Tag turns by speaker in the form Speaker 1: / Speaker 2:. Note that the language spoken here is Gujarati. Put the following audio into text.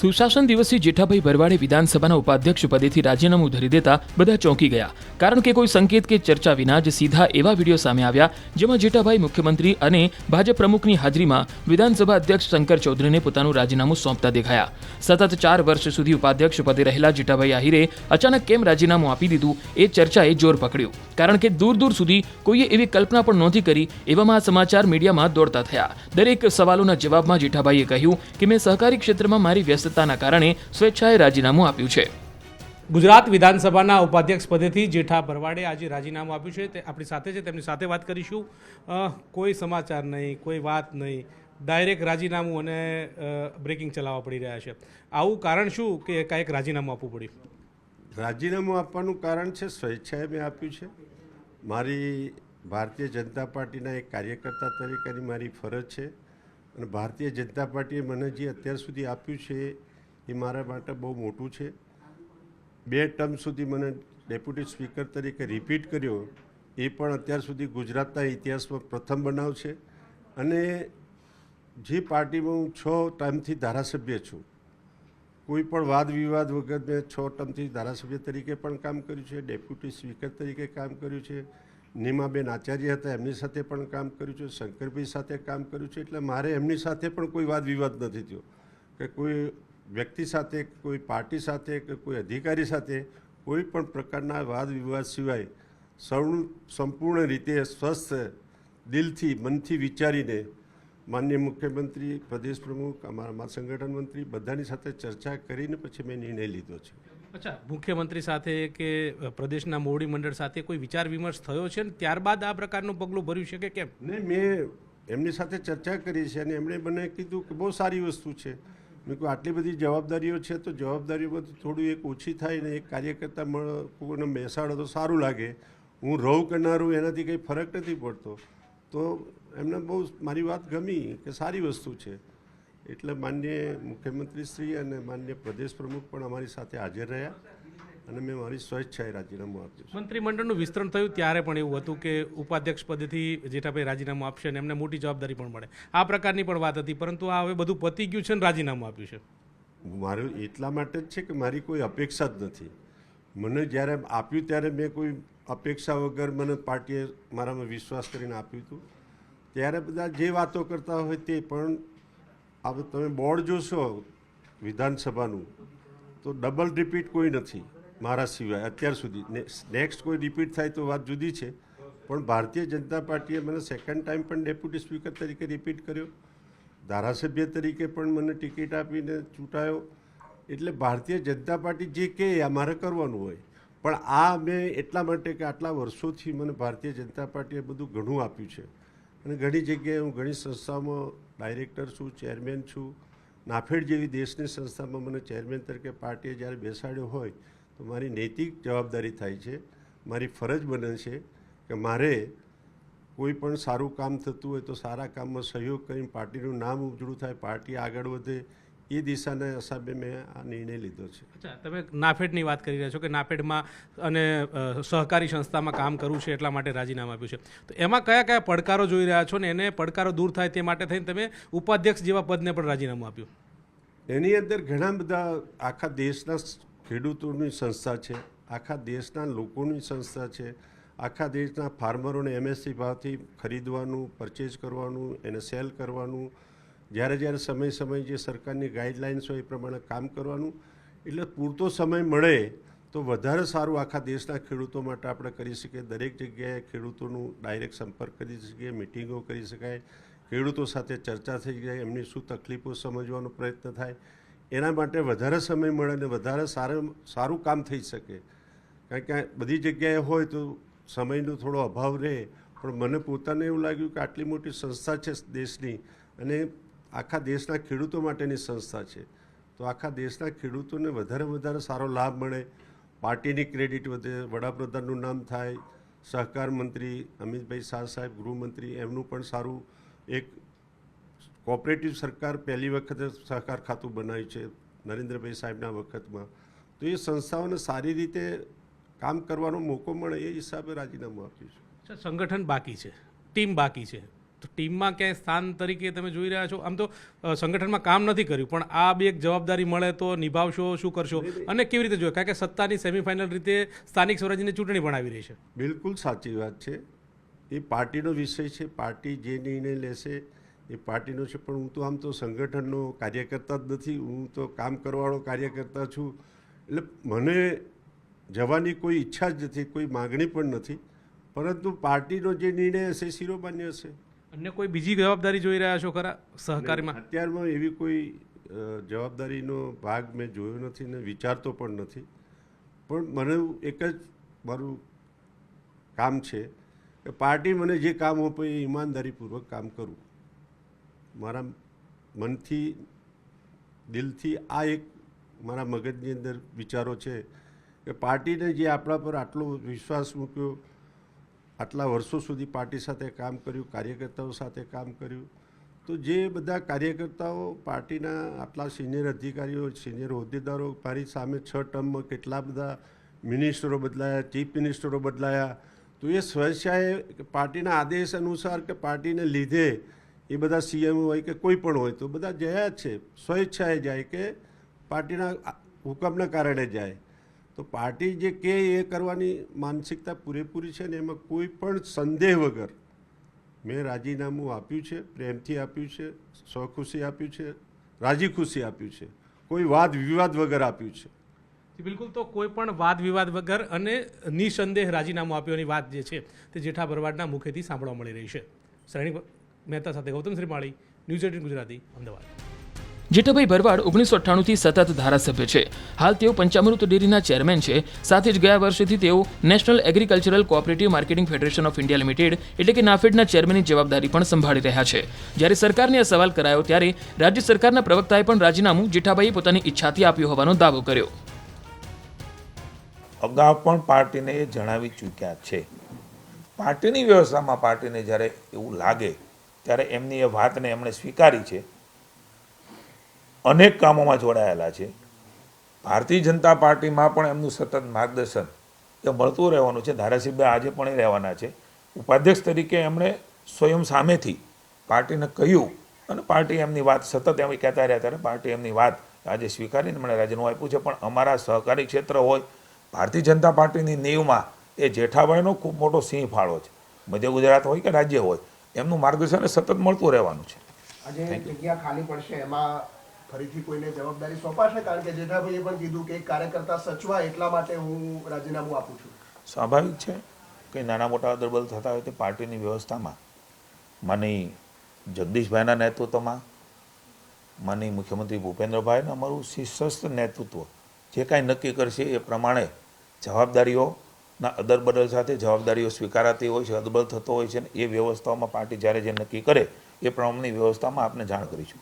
Speaker 1: સુશાસન દિવસે જેઠાભાઈ ભરવાડે વિધાનસભાના ઉપાધ્યક્ષ પદેથી રાજીનામું ધરી દેતા બધા ચોંકી ગયા. કારણ કે કોઈ સંકેત કે ચર્ચા વિના જ સીધા એવા વીડિયો સામે આવ્યા, જેમાં જેઠાભાઈ મુખ્યમંત્રી અને ભાજપ પ્રમુખની હાજરીમાં વિધાનસભા અધ્યક્ષ શંકર ચૌધરીને પોતાનું રાજીનામું સોંપતા દેખાયા. સતત ચાર વર્ષ સુધી ઉપાધ્યક્ષ પદે રહેલા જેઠાભાઈ આહિરે અચાનક કેમ રાજીનામું આપી દીધું એ ચર્ચાએ જોર પકડ્યું. કારણ કે દૂર દૂર સુધી કોઈએ એવી કલ્પના પણ નહોતી કરી, એવામાં આ સમાચાર મીડિયામાં દોડતા થયા. દરેક સવાલોના જવાબમાં જેઠાભાઈએ કહ્યું કે, મેં સહકારી ક્ષેત્રમાં મારી વ્યસ્તતાના કારણે સ્વેચ્છાએ રાજીનામું આપ્યું છે.
Speaker 2: ગુજરાત વિધાનસભાના ઉપાધ્યક્ષ પદેથી જેઠા ભરવાડે આજે રાજીનામું આપ્યું છે. તે આપણી સાથે છે. તેમની સાથે વાત કરીશું. અ, કોઈ સમાચાર નહીં કોઈ વાત નહીં. ડાયરેક્ટ રાજીનામું અને બ્રેકિંગ ચલાવવા પડી રહ્યા છે. આવું કારણ શું કે કાંઈક રાજીનામું આપવું પડ્યું?
Speaker 3: રાજીનામું આપવાનું કારણ છે સ્વેચ્છાએ મેં આપ્યું છે. મારી ભારતીય જનતા પાર્ટીના એક કાર્યકર્તા તરીકેની મારી ફરજ છે. અને ભારતીય જનતા પાર્ટીએ મને જે અત્યાર સુધી આપ્યું છે એ મારા માટે બહુ મોટું છે. બે ટર્મ સુધી મને ડેપ્યુટી સ્પીકર તરીકે રિપીટ કર્યો, એ પણ અત્યાર સુધી ગુજરાતના ઇતિહાસમાં પ્રથમ બનાવ છે. અને જે પાર્ટીમાં હું છ ટાઈમથી ધારાસભ્ય છું. કોઈ પણ વાદ વિવાદ વગર મેં છ ટર્મથી ધારાસભ્ય તરીકે પણ કામ કર્યું છે, ડેપ્યુટી સ્પીકર તરીકે કામ કર્યું છે નીમાબેન આચાર્ય હતા, એમની સાથે પણ કામ કર્યું છે, શંકરભાઈ સાથે કામ કર્યું છે, એટલે મારે એમની સાથે પણ કોઈ વાદ વિવાદ નથી થયો. કે કોઈ વ્યક્તિ સાથે, કોઈ પાર્ટી સાથે, કે કોઈ અધિકારી સાથે કોઈ પણ પ્રકારના વાદ વિવાદ સિવાય સૌ સંપૂર્ણ રીતે સ્વસ્થ દિલથી મનથી વિચારીને માનનીય મુખ્યમંત્રી પ્રદેશ પ્રમુખ અમારા મા સંગઠન મંત્રી બધાની સાથે ચર્ચા કરીને પછી મેં નિર્ણય લીધો છે.
Speaker 2: અચ્છા મુખ્યમંત્રી સાથે કે પ્રદેશના મોવડી મંડળ સાથે કોઈ વિચાર વિમર્શ થયો છે ને ત્યારબાદ આ પ્રકારનું પગલું ભર્યું છે કે કેમ?
Speaker 3: ને મેં એમની સાથે ચર્ચા કરી છે અને એમણે મને કીધું કે બહુ સારી વસ્તુ છે. મેં કહ્યું આટલી બધી જવાબદારીઓ છે તો જવાબદારીઓમાંથી થોડું એક ઓછી થાય ને એક કાર્યકર્તા કોઈને બેસાડો તો સારું લાગે. હું રહું કરનારું એનાથી કંઈ ફરક નથી પડતો. તો એમને બહુ મારી વાત ગમી કે સારી વસ્તુ છે. એટલે માન્ય મુખ્યમંત્રી શ્રી અને માન્ય પ્રદેશ પ્રમુખ પણ અમારી સાથે હાજર રહ્યા અને મેં મારી સ્વેચ્છાએ રાજીનામું આપ્યું
Speaker 2: મંત્રીમંડળનું વિસ્તરણ થયું ત્યારે પણ એવું હતું કે ઉપાધ્યક્ષ પદેથી જેઠાભાઈ રાજીનામું આપશે અને એમને મોટી જવાબદારી પણ મળે. આ પ્રકારની પણ વાત હતી પરંતુ આ હવે બધું પતી ગયું છે ને રાજીનામું આપ્યું છે.
Speaker 3: મારું એટલા માટે જ છે કે મારી કોઈ અપેક્ષા જ નથી. મને જ્યારે આપ્યું ત્યારે મેં કોઈ અપેક્ષા વગર મને પાર્ટીએ મારામાં વિશ્વાસ કરીને આપ્યું હતું. ત્યારે બધા જે વાતો કરતા હોય તે, પણ આ તમે બોર્ડ જોશો વિધાનસભાનું, તો ડબલ રિપીટ કોઈ નથી મારા સિવાય. અત્યાર સુધી નેક્સ્ટ કોઈ રિપીટ થાય તો વાત જુદી છે. પણ ભારતીય જનતા પાર્ટીએ મને સેકન્ડ ટાઈમ પણ ડેપ્યુટી સ્પીકર તરીકે રિપીટ કર્યો. ધારાસભ્ય તરીકે પણ મને ટિકિટ આપીને ચૂંટાયો. એટલે ભારતીય જનતા પાર્ટી જે કહે આ મારે કરવાનું હોય. પણ આ મેં એટલા માટે કે આટલા વર્ષોથી મને ભારતીય જનતા પાર્ટીએ બધું ઘણું આપ્યું છે. અને ઘણી જગ્યાએ હું ઘણી સંસ્થાઓમાં ડાયરેક્ટર છું, ચેરમેન છું. નાફેડ જેવી દેશની સંસ્થામાં મને ચેરમેન તરીકે પાર્ટીએ જ્યારે બેસાડ્યો હોય, તો મારી નૈતિક જવાબદારી થાય છે. મારી ફરજ બને છે કે મારે કોઈ પણ સારું કામ થતું હોય તો સારા કામમાં સહયોગ કરીને પાર્ટીનું નામ ઉજળું થાય, પાર્ટી આગળ વધે એ દિશાના હિસાબે મેં આ નિર્ણય લીધો છે.
Speaker 2: અચ્છા તમે નાફેડની વાત કરી રહ્યા છો કે નાફેડમાં અને સહકારી સંસ્થામાં કામ કરવું છે એટલા માટે રાજીનામું આપ્યું છે. તો એમાં કયા કયા પડકારો જોઈ રહ્યા છો ને એને પડકારો દૂર થાય તે માટે થઈને તમે ઉપાધ્યક્ષ જેવા પદને પણ રાજીનામું આપ્યું?
Speaker 3: એની અંદર ઘણા બધા આખા દેશના ખેડૂતોની સંસ્થા છે આખા દેશના લોકોની સંસ્થા છે આખા દેશના ફાર્મરોને એમએસસી ભાવથી ખરીદવાનું પરચેઝ કરવાનું એને સેલ કરવાનું જ્યારે જ્યારે સમય સમય જે સરકારની ગાઈડલાઇન્સ હોય એ પ્રમાણે કામ કરવાનું, એટલે પૂરતો સમય મળે તો વધારે સારું આખા દેશના ખેડૂતો માટે આપણે કરી શકીએ. દરેક જગ્યાએ ખેડૂતોનું ડાયરેક્ટ સંપર્ક કરી શકીએ મિટિંગો કરી શકાય. ખેડૂતો સાથે ચર્ચા થઈ જાય, એમની શું તકલીફો સમજવાનો પ્રયત્ન થાય. એના માટે વધારે સમય મળે અને વધારે સારું સારું કામ થઈ શકે. કારણ કે બધી જગ્યાએ હોય તો સમયનો થોડો અભાવ રહે, પણ મને પોતાને એવું લાગ્યું કે આટલી મોટી સંસ્થા છે દેશની અને આખા દેશના ખેડૂતો માટેની સંસ્થા છે. તો આખા દેશના ખેડૂતોને વધારે વધારે સારો લાભ મળે. પાર્ટીની ક્રેડિટ વધે, વડાપ્રધાનનું નામ થાય, સહકાર મંત્રી અમિતભાઈ શાહ સાહેબ, ગૃહમંત્રી એમનું પણ સારું એક કોઓપરેટિવ સરકાર પહેલી વખતે સહકાર ખાતું બનાવ્યું છે નરેન્દ્રભાઈ સાહેબના વખતમાં. તો એ સંસ્થાઓને સારી રીતે કામ કરવાનો મોકો મળે એ હિસાબે રાજીનામું આપ્યું છે.
Speaker 2: સંગઠન બાકી છે, ટીમ બાકી છે. ટીમમાં ક્યાંય સ્થાન તરીકે તમે જોઈ રહ્યા છો. આમ તો સંગઠનમાં કામ નથી કર્યું પણ આ બી એક જવાબદારી મળે તો નિભાવશો શું કરશો? અને કેવી રીતે જોઈએ? કારણ કે સત્તાની સેમિફાઇનલ રીતે સ્થાનિક સ્વરાજ્યની ચૂંટણી પણ આવી રહી છે.
Speaker 3: બિલકુલ સાચી વાત છે. એ પાર્ટીનો વિષય છે પાર્ટી જે નિર્ણય લેશે એ પાર્ટીનો છે પણ હું તો આમ તો સંગઠનનો કાર્યકર્તા જ નથી. હું તો કામ કરવાવાળો કાર્યકર્તા છું. એટલે મને જવાની કોઈ ઈચ્છા જ નથી કોઈ માગણી પણ નથી. પરંતુ પાર્ટીનો જે નિર્ણય હશે શિરોમાન્ય હશે.
Speaker 2: અન્ય કોઈ બીજી જવાબદારી જોઈ રહ્યા છો ખરા સહકારીમાં?
Speaker 3: અત્યારમાં એવી કોઈ જવાબદારીનો ભાગ મેં જોયો નથી ને વિચારતો પણ નથી. પણ મને એક જ મારું કામ છે કે પાર્ટી મને જે કામ આપે એ ઈમાનદારીપૂર્વક કામ કરું. મારા મનથી, દિલથી આ એક મારા મગજની અંદર વિચારો છે કે પાર્ટીને જે આપણા પર આટલો વિશ્વાસ મૂક્યો આટલા વર્ષો સુધી પાર્ટી સાથે કામ કર્યું, કાર્યકર્તાઓ સાથે કામ કર્યું. તો જે બધા કાર્યકર્તાઓ પાર્ટીના આટલા સિનિયર અધિકારીઓ, સિનિયર હોદ્દેદારો મારી સામે છ ટર્મમાં કેટલા બધા મિનિસ્ટરો બદલાયા, ચીફ મિનિસ્ટરો બદલાયા, તો એ સ્વેચ્છાએ પાર્ટીના આદેશ અનુસાર કે પાર્ટીને લીધે એ બધા સીએમ હોય કે કોઈ પણ હોય, તો બધા જયા છે. સ્વેચ્છાએ જાય કે પાર્ટીના હુકમના કારણે જાય. તો પાર્ટી જે કે એ કરવાની માનસિકતા પૂરેપૂરી છે ને એમાં કોઈ પણ સંદેહ વગર મેં રાજીનામું આપ્યું છે, પ્રેમથી આપ્યું છે, સ્વખુશી આપ્યું છે રાજી ખુશી આપ્યું છે, કોઈ વાદ વિવાદ વગર આપ્યું છે.
Speaker 2: બિલકુલ તો કોઈ પણ વાદ વિવાદ વગર અને નિસંદેહ રાજીનામું આપ્યોની વાત જે છે તે જેઠા ભરવાડના મુખેથી સાંભળવા મળી રહી છે. શ્રેણી મહેતા સાથે ગૌતમ શ્રીમાળી ન્યૂઝ એટીન ગુજરાતી, અમદાવાદ.
Speaker 1: જેઠાભાઈ ભરવાડ ઓગણીસો અઠ્ઠાણુંથી સતત ધારાસભ્ય છે. હાલ તેઓ પંચામૃત ડેરીના ચેરમેન છે. સાથે જ ગયા વર્ષેથી તેઓ national agricultural cooperative marketing federation of India limited એટલે કે નાફેડના ચેરમેનની જવાબદારી પણ સંભાળી રહ્યા છે. જ્યારે સરકારને આ સવાલ કરાયો ત્યારે રાજ્ય સરકારના પ્રવક્તાએ પણ રાજીનામું જેઠાભાઈએ પોતાની ઈચ્છાથી આપ્યું હોવાનો દાવો કર્યો.
Speaker 4: અગાઉ પણ પાર્ટીને એ જણાવી ચૂક્યા છે. પાર્ટીની વ્યવસ્થામાં પાર્ટીને જ્યારે એવું લાગે, ત્યારે એમની એ વાતને એમણે સ્વીકારી છે. અનેક કામોમાં જોડાયેલા છે. ભારતીય જનતા પાર્ટીમાં પણ એમનું સતત માર્ગદર્શન એ મળતું રહેવાનું છે. ધારાસભ્ય આજે પણ એ રહેવાના છે. ઉપાધ્યક્ષ તરીકે એમણે સ્વયં સામેથી પાર્ટીને કહ્યું અને પાર્ટી એમની વાત સતત એમ કહેતા રહ્યા ત્યારે પાર્ટી એમની વાત આજે સ્વીકારીને મને રાજીનામું આપ્યું છે. પણ અમારા સહકારી ક્ષેત્ર હોય, ભારતીય જનતા પાર્ટીની નીવમાં એ જેઠાભાઈનો ખૂબ મોટો સિંહ ફાળો છે. મધ્ય ગુજરાત હોય કે રાજ્ય હોય, એમનું માર્ગદર્શન સતત મળતું રહેવાનું છે.
Speaker 5: આજે જગ્યા ખાલી પડશે, એમાં ફરીથી કોઈને જવાબદારી સોંપાશે? કારણ કે જેઠાભાઈએ પણ કીધું કે કાર્યકર્તા સચવા એટલા માટે હું રાજીનામું આપું છું.
Speaker 4: સ્વાભાવિક છે કે નાના મોટા અદરબલ થતા હોય તે પાર્ટીની વ્યવસ્થામાં. માની જગદીશભાઈના નેતૃત્વમાં, માની મુખ્યમંત્રી ભૂપેન્દ્રભાઈને અમારું શિશસ્ત નેતૃત્વ જે કાંઈ નક્કી કરશે એ પ્રમાણે જવાબદારીઓના અદરબદલ સાથે જવાબદારીઓ સ્વીકારાતી હોય છે અદબલ થતો હોય છે ને એ વ્યવસ્થાઓમાં પાર્ટી જ્યારે જે નક્કી કરે એ પ્રમાણેની વ્યવસ્થામાં આપને જાણ કરીશું.